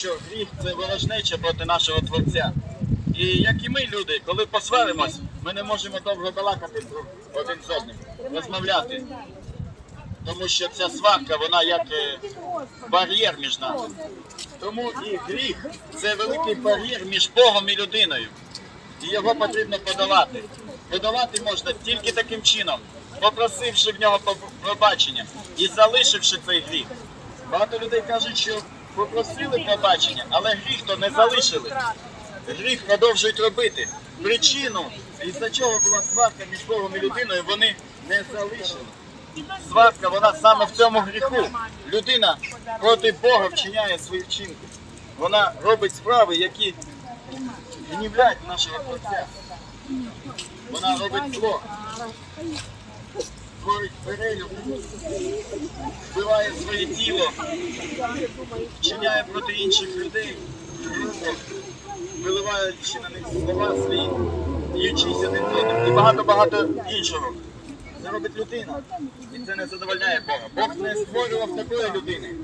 що гріх це ворожнеча проти нашого Творця. І як і ми, люди, коли посваримось, ми не можемо довго балакати один з одним, розмовляти. Тому що ця сварка, вона як е, бар'єр між нами. Тому і гріх це великий бар'єр між Богом і людиною. І його потрібно подолати. Подолати можна тільки таким чином, попросивши в нього пробачення і залишивши цей гріх. Багато людей кажуть, що попросили пробачення, але гріх то не залишили. Гріх продовжують робити. Причину, із-за чого була сварка між Богом і людиною, вони не залишили. Сварка, вона саме в цьому гріху. Людина проти Бога вчиняє свої вчинки. Вона робить справи, які гнівляють нашого Творця. Вона робить зло. Творить вбиває своє тіло, вчиняє проти інших людей, грубо, виливаючи на них слова свої, б'ючись один одним і багато-багато іншого. Це робить людина. І це не задовольняє Бога. Бог не створював такої людини.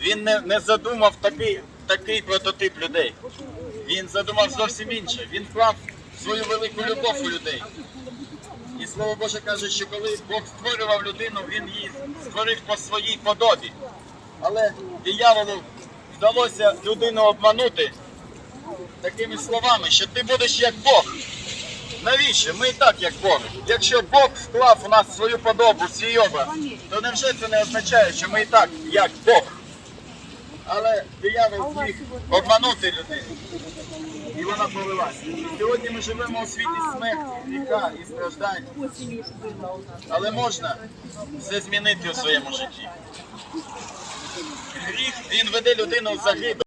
Він не, не задумав такий, такий прототип людей. Він задумав зовсім інше. Він вклав свою велику любов у людей. І слово Боже каже, що коли Бог створював людину, він її створив по своїй подобі. Але дияволу вдалося людину обманути такими словами, що ти будеш як Бог. Навіщо? Ми і так як Бог. Якщо Бог вклав у нас свою подобу, свій образ, то невже це не означає, що ми і так як Бог? Але диявол зміг обманути людину. І вона повелася. Сьогодні ми живемо у світі смерті, віка і страждань. Але можна все змінити у своєму житті. Гріх він веде людину в загибель.